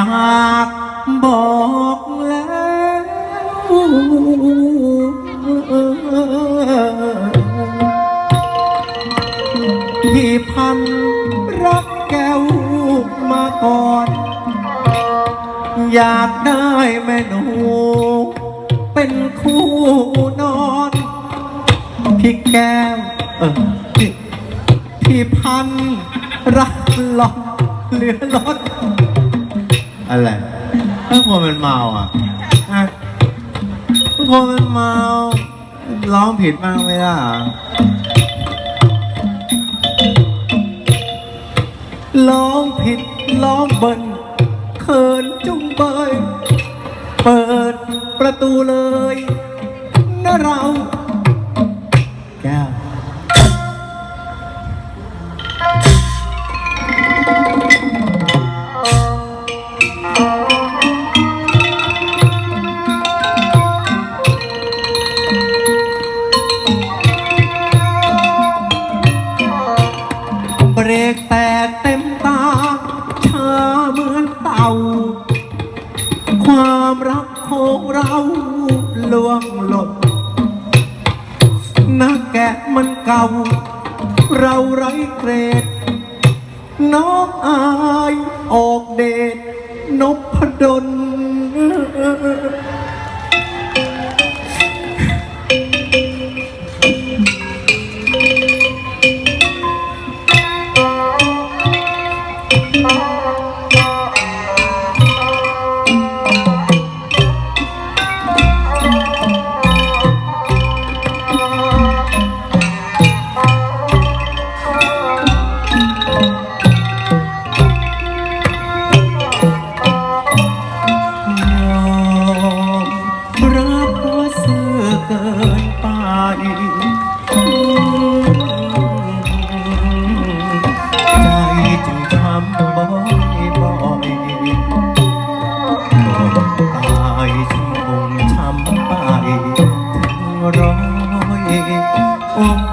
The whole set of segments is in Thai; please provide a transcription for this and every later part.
ากบอกแล้วพี่พันรักแก้วมาก่อน อยากได้แม่หนู เป็นคู่นอน พี่แก้วเออพี่พันรักหลอนเหลือรถ อะไรถ้าคนมันเมาอะฮะถ้าคนมันเมาร้องผิดมากไหมล่ะร้องผิดร้องเบิ้ลเขินจุงเบย เปิดประตูเลยนะเรา รกแตกเต็มตาชาเหมือนเต่า ความรักของเราล่วงหล่นนักแกะมันเก่า เราไร้เกรดน้องอายออกเดชนพดล อ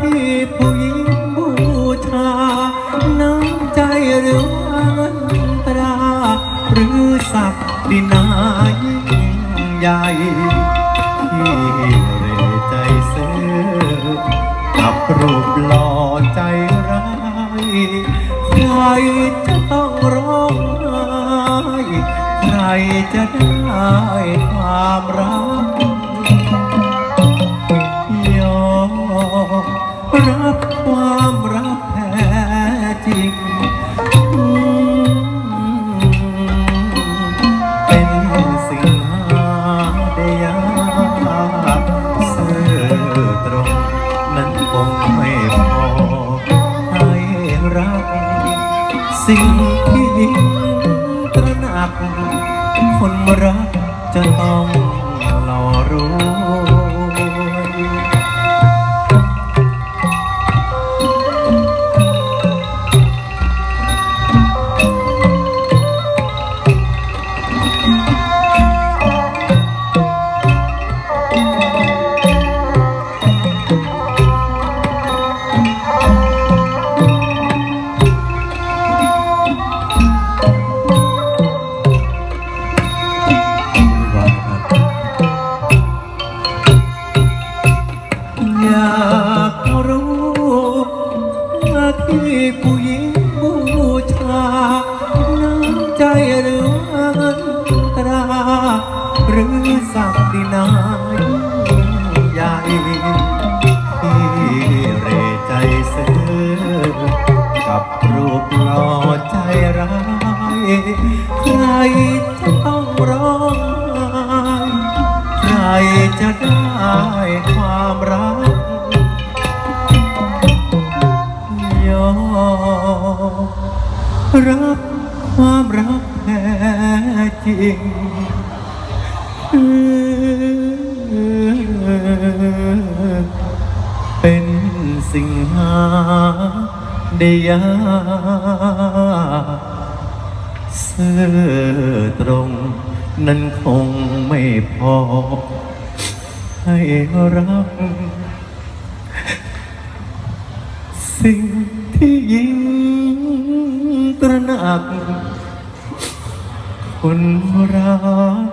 ที่ผู้หญิงบูชา น้ำใจหรือว่าเงินตรา หรือศักดินายิ่งใหญ่ที่เรใจซื้อกับรูปหล่อใจร้ายใครจะต้องร้องไห้ใครจะได้ความรัก สิ่งที่ยิ่งตระหนักคนรักจะต้อง ที่ผู้หญิงบูชา น้ำใจหรือว่าเงินตรา หรือศักดินายิ่งใหญ่ที่เรใจซื้อกับรูปหล่อใจร้าย ใครจะต้องร้องไห้ใคได้ความรัก รับความรักแท้จริงเป็นสิ่งหาได้ยากซื่อตรงนั้นคงไม่พอ ให้รัก สิ่งที่ยิ่ง หนัก คนรัก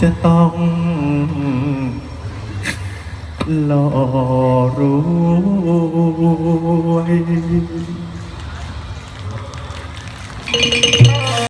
จะต้องหล่อรวย